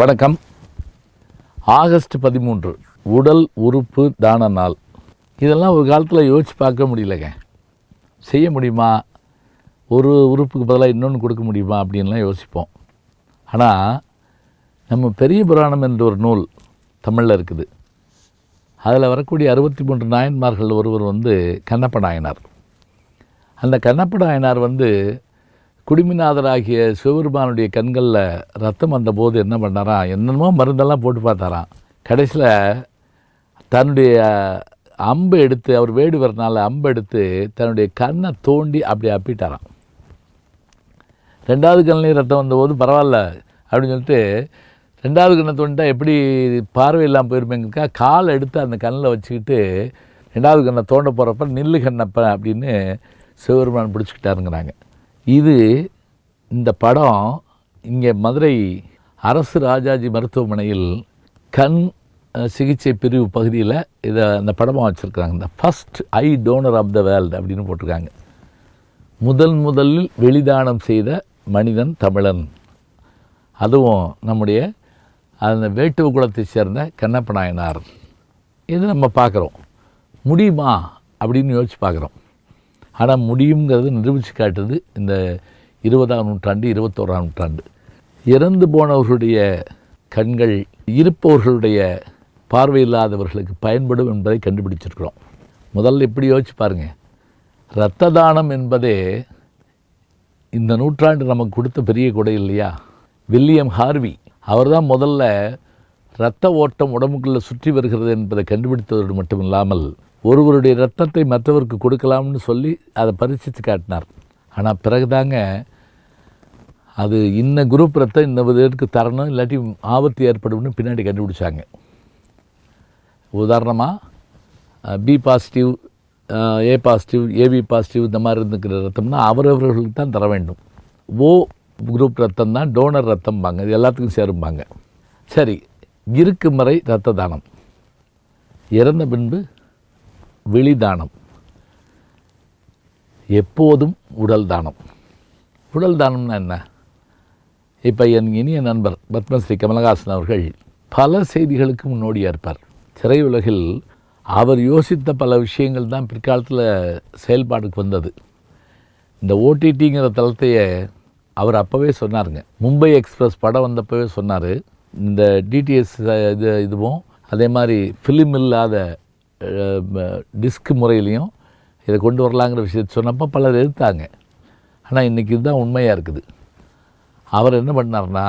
வணக்கம். ஆகஸ்ட் பதிமூன்று உடல் உறுப்பு தான நாள். இதெல்லாம் ஒரு காலத்தில் யோசித்து பார்க்க முடியலங்க. செய்ய முடியுமா? ஒரு உறுப்புக்கு பதிலாக இன்னொன்று கொடுக்க முடியுமா? அப்படின்லாம் யோசிப்போம். ஆனால் நம்ம பெரிய புராணம் என்ற ஒரு நூல் தமிழில் இருக்குது. அதில் வரக்கூடிய அறுபத்தி மூன்று நாயன்மார்கள் ஒருவர் வந்து கண்ணப்ப நாயனார். அந்த கண்ணப்ப நாயனார் வந்து குடிமிநாதராகிய சிவபெருமானுடைய கண்களில் ரத்தம் வந்தபோது என்ன பண்ணாராம் என்னென்னமோ மருந்தெல்லாம் போட்டு பார்த்தாராம். கடைசியில் தன்னுடைய அம்பு எடுத்து அவர் வேடு வரனால அம்பு எடுத்து தன்னுடைய கண்ணை தோண்டி அப்படி அப்பிட்டாராம். ரெண்டாவது கண்ணிலையும் ரத்தம் வந்தபோது பரவாயில்ல அப்படின்னு சொல்லிட்டு ரெண்டாவது கண்ணை தோண்டிட்டா எப்படி பார்வை இல்லாமல் போயிருமேங்கக்கா காலை எடுத்து அந்த கண்ணில் வச்சுக்கிட்டு ரெண்டாவது கண்ணை தோண்ட போகிறப்ப நில்லு கண்ணப்ப அப்படின்னு சிவபெருமான் பிடிச்சிக்கிட்டாருங்கிறாங்க. இது இந்த படம் இங்கே மதுரை அரசு ராஜாஜி மருத்துவமனையில் கண் சிகிச்சை பிரிவு பகுதியில் இதை அந்த படமாக வச்சுருக்காங்க இந்த first eye donor of the world அப்படின்னு போட்டிருக்காங்க. முதல் முதலில் வெளிதானம் செய்த மனிதன் தமிழன். அதுவும் நம்முடைய அந்த வேட்டுவ குலத்தை சேர்ந்த கண்ணப்ப நாயனார். இது நம்ம பார்க்குறோம். முடியுமா அப்படின்னு யோசிச்சு பார்க்குறோம். ஆனால் முடியுங்கிறது நிரூபித்து காட்டுது இந்த இருபதாம் நூற்றாண்டு இருபத்தோராம் நூற்றாண்டு. இறந்து போனவர்களுடைய கண்கள் இருப்பவர்களுடைய பார்வையில்லாதவர்களுக்கு பயன்படும் என்பதை கண்டுபிடிச்சிருக்கிறோம். முதல்ல இப்படி யோசிச்சு பாருங்கள் இரத்த தானம் என்பதே இந்த நூற்றாண்டு நமக்கு கொடுத்த பெரிய கொடை இல்லையா? வில்லியம் ஹார்வி அவர்தான் முதல்ல இரத்த ஓட்டம் உடம்புக்குள்ளே சுற்றி வருகிறது என்பதை கண்டுபிடித்ததோடு மட்டும் இல்லாமல் ஒருவருடைய ரத்தத்தை மற்றவருக்கு கொடுக்கலாம்னு சொல்லி அதை பரிசித்து காட்டினார். ஆனால் பிறகுதாங்க அது இன்ன குரூப் ரத்தம் இன்ன பேருக்கு தரணும் இல்லாட்டி ஆபத்து ஏற்படும்னு பின்னாடி கண்டுபிடிச்சாங்க. உதாரணமாக B positive A positive AB positive இந்த மாதிரி இருந்துக்கிற ரத்தம்னா அவரவர்களுக்கு தான் தர வேண்டும். ஓ குரூப் ரத்தம் தான் டோனர் ரத்தம்பாங்க இது எல்லாத்துக்கும் சேரும்பாங்க. சரி இருக்கும் வரை ரத்த தானம். இறந்த பின்பு வெளிதானம். எப்போதும் உடல் தானம் உடல் தானம்னா என்ன? இப்போ என் இனிய நண்பர் பத்மஸ்ரீ கமலஹாசன் அவர்கள் பல செய்திகளுக்கு முன்னோடியாக இருப்பார். திரையுலகில் அவர் யோசித்த பல விஷயங்கள் தான் பிற்காலத்தில் செயல்பாடுக்கு வந்தது. இந்த ஓடிடிங்கிற தளத்தையே அவர் அப்போவே சொன்னாருங்க. மும்பை எக்ஸ்பிரஸ் படம் வந்தப்பவே சொன்னார். இந்த டிடிஎஸ் இது இதுவும் அதே மாதிரி ஃபிலிம் இல்லாத டிஸ்க் முறையிலையும் இதை கொண்டு வரலாங்கிற விஷயத்தை சொன்னப்போ பலர் எதிர்த்தாங்க ஆனால் இன்றைக்கி இதுதான் உண்மையாக இருக்குது. அவர் என்ன பண்ணார்னா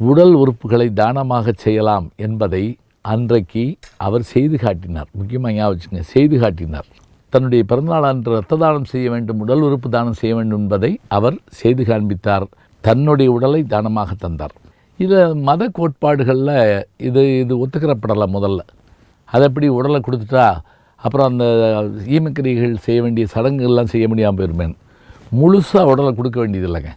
உடல் உறுப்புகளை தானமாக செய்யலாம் என்பதை அன்றைக்கு அவர் செய்து காட்டினார். முக்கியமாக ஞாபகம் வச்சுங்க செய்து காட்டினார். தன்னுடைய பிறந்தநாள் அன்று ரத்த தானம் செய்ய வேண்டும் உடல் உறுப்பு தானம் செய்ய வேண்டும் என்பதை அவர் செய்து காண்பித்தார். தன்னுடைய உடலை தானமாக தந்தார். இதை மத கோட்பாடுகளில் இது இது ஒத்துக்கிறப்படலை முதல்ல. அதை எப்படி உடலை கொடுத்துட்டா அப்புறம் அந்த ஈமக்கிரிகள் செய்ய வேண்டிய சடங்குகள்லாம் செய்ய முடியாமல் போயிருமேன். முழுசாக உடலை கொடுக்க வேண்டியது இல்லைங்க.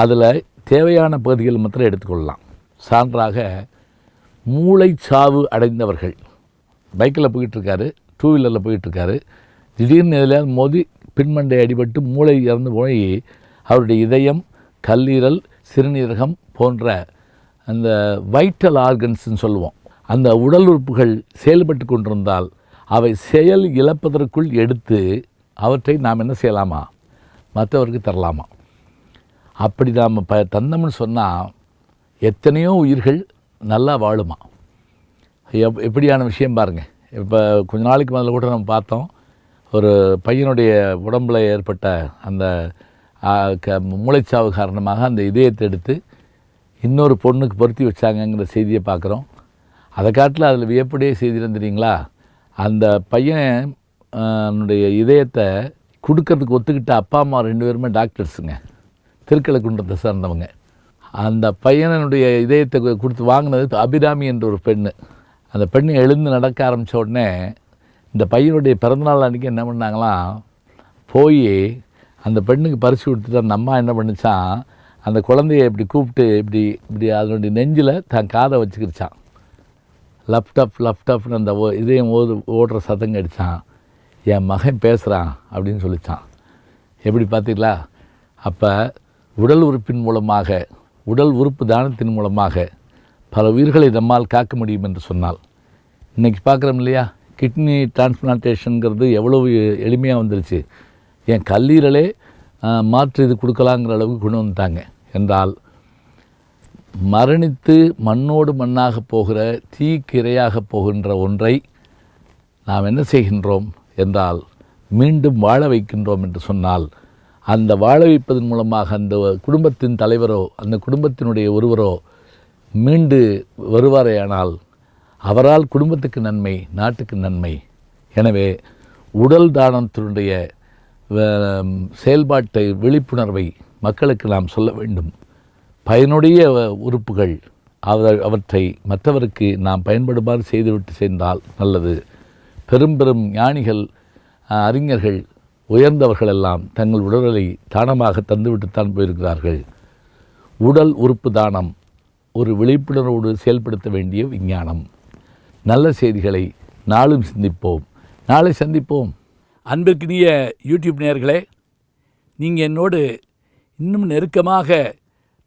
அதில் தேவையான பகுதிகள் மாத்திரம் எடுத்துக்கொள்ளலாம். சான்றாக மூளைச்சாவு அடைந்தவர்கள். பைக்கில் போயிட்டுருக்காரு டூ வீலரில் போயிட்டுருக்காரு திடீர்னு எதிலையாவது மோதி பின்மண்டை அடிபட்டு மூளை இறந்து போய் அவருடைய இதயம் கல்லீரல் சிறுநீரகம் போன்ற அந்த வைட்டல் ஆர்கன்ஸ்ன்னு சொல்லுவோம். அந்த உடல் உறுப்புகள் செயல்பட்டு கொண்டிருந்தால் அவை செயல் இழப்பதற்குள் எடுத்து அவற்றை நாம் என்ன செய்யலாமா? மற்றவருக்கு தரலாமா? அப்படி நாம் ப தந்தோம்னு சொன்னால் எத்தனையோ உயிர்கள் நல்லா வாழுமா? எப் எப்படியான விஷயம் பாருங்கள் இப்போ கொஞ்ச நாளைக்கு முதல்ல கூட நம்ம பார்த்தோம். ஒரு பையனுடைய உடம்பில் ஏற்பட்ட அந்த க மூளைச்சாவு காரணமாக அந்த இதயத்தை எடுத்து இன்னொரு பொண்ணுக்கு பொருத்தி வச்சாங்கங்கிற செய்தியை பார்க்குறோம். அதை காட்டில் அதில் வியப்படியே செய்தி அந்த பையன் ஆ, இதயத்தை கொடுக்கறதுக்கு ஒத்துக்கிட்ட அப்பா அம்மா ரெண்டு பேருமே டாக்டர்ஸுங்க. திருக்கலைக்குன்றத்தை சார்ந்தவங்க. அந்த பையனுடைய இதயத்தை கொடுத்து வாங்கினது அபிராமி என்ற ஒரு பெண்ணு. அந்த பெண்ணு எழுந்து நடக்க ஆரம்பித்த உடனே இந்த பையனுடைய பிறந்தநாள் அன்றைக்கி என்ன பண்ணாங்களாம்? போய் அந்த பெண்ணுக்கு பரிசு கொடுத்துட்டு அந்த அம்மா என்ன பண்ணுச்சான் அந்த குழந்தைய இப்படி கூப்பிட்டு இப்படி இப்படி அதனுடைய நெஞ்சில் தன் காதை வச்சுக்கிடுச்சான் லப்டப் லப்டப்னு அந்த ஓ இதயம் ஓது ஓடுற சத்தங்க கடித்தான் என் மகன் பேசுகிறான் அப்படின்னு சொல்லிச்சான். எப்படி பார்த்தீங்களா அப்போ உடல் உறுப்பின் மூலமாக உடல் உறுப்பு தானத்தின் மூலமாக பல உயிர்களை நம்மால் காக்க முடியும் என்று சொன்னால் இன்றைக்கி பார்க்குறோம் இல்லையா? கிட்னி டிரான்ஸ்பிளான்டேஷனுங்கிறது எவ்வளோ எளிமையாக வந்துருச்சு. என் கல்லீரலே மாற்று இது கொடுக்கலாங்கிற அளவுக்கு கொண்டு வந்துட்டாங்க என்றால் மரணித்து மண்ணோடு மண்ணாக போகிற தீக்கிரையாக போகின்ற ஒன்றை நாம் என்ன செய்கின்றோம் என்றால் மீண்டும் வாழ வைக்கின்றோம் என்று சொன்னால் அந்த வாழ வைப்பதன் மூலமாக அந்த குடும்பத்தின் தலைவரோ அந்த குடும்பத்தினுடைய ஒருவரோ மீண்டு வருவாரேயானால் அவரால் குடும்பத்துக்கு நன்மை நாட்டுக்கு நன்மை. எனவே உடல் தானத்தினுடைய செயல்பாட்டை விழிப்புணர்வை மக்களுக்கு நாம் சொல்ல வேண்டும். பயனுடைய உறுப்புகள் அவர் அவற்றை மற்றவருக்கு நாம் பயன்படுமாறு செய்துவிட்டு சென்றால் நல்லது. பெரும் பெரும் ஞானிகள் அறிஞர்கள் உயர்ந்தவர்கள் எல்லாம் தங்கள் உடலை தானமாக தந்துவிட்டுத்தான் போயிருக்கிறார்கள். உடல் உறுப்பு தானம் ஒரு விழிப்புணர்வோடு செயல்படுத்த வேண்டிய விஞ்ஞானம். நல்ல செய்திகளை நாளும் சிந்திப்போம். நாளை சந்திப்போம். அன்பிற்கினிய யூடியூப் நேயர்களே நீங்கள் என்னோடு இன்னும் நெருக்கமாக